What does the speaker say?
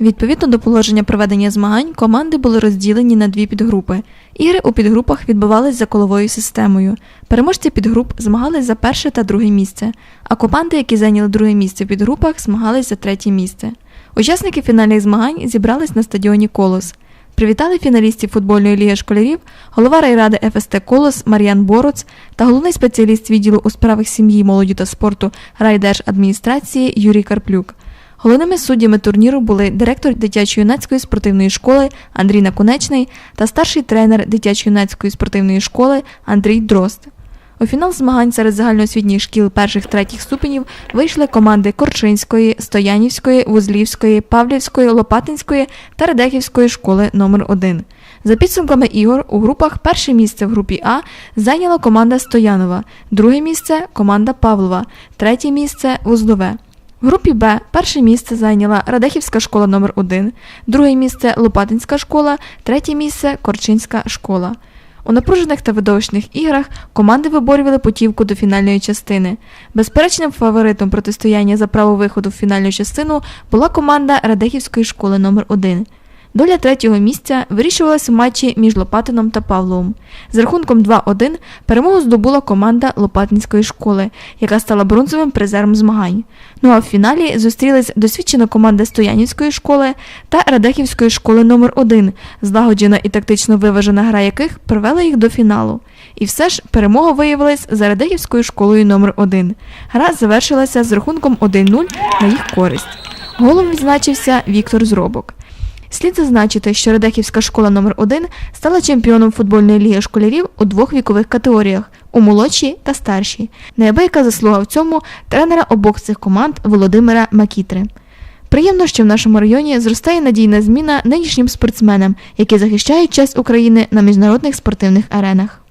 Відповідно до положення проведення змагань, команди були розділені на дві підгрупи. Ігри у підгрупах відбувались за коловою системою. Переможці підгруп змагались за перше та друге місце, а команди, які зайняли друге місце в підгрупах, змагались за третє місце. Учасники фінальних змагань зібрались на стадіоні Колос. Привітали фіналістів футбольної ліги школярів, голова райради ФСТ Колос Мар'ян Бороц та головний спеціаліст відділу у справах сім'ї, молоді та спорту райдержадміністрації Юрій Карплюк. Головними суддями турніру були директор дитячо-юнацької спортивної школи Андрій Наконечний та старший тренер дитячо-юнацької спортивної школи Андрій Дрозд. У фінал змагань серед загальноосвітніх шкіл перших-третіх ступенів вийшли команди Корчинської, Стоянівської, Вузлівської, Павлівської, Лопатинської та Радехівської школи номер 1 За підсумками ігор у групах перше місце в групі А зайняла команда Стоянова, друге місце команда Павлова, третє місце Вузлове. В групі Б перше місце зайняла Радехівська школа номер 1 друге місце Лопатинська школа, третє місце Корчинська школа. У напружених та видовищних іграх команди виборювали путівку до фінальної частини. Безперечним фаворитом протистояння за право виходу в фінальну частину була команда Радехівської школи номер 1 Доля третього місця вирішувалась у матчі між Лопатином та Павловим. З рахунком 2-1 перемогу здобула команда Лопатинської школи, яка стала бронзовим призером змагань. Ну а в фіналі зустрілись досвідчена команда Стоянівської школи та Радехівської школи номер 1 злагоджена і тактично виважена гра яких привела їх до фіналу. І все ж перемога виявилась за Радехівською школою номер 1 Гра завершилася з рахунком 1-0 на їх користь. Голом відзначився Віктор Зробок. Слід зазначити, що Радехівська школа номер 1 стала чемпіоном футбольної ліги школярів у двох вікових категоріях у молодшій та старшій. Неабияка заслуга в цьому тренера обох цих команд Володимира Макітри. Приємно, що в нашому районі зростає надійна зміна нинішнім спортсменам, які захищають честь України на міжнародних спортивних аренах.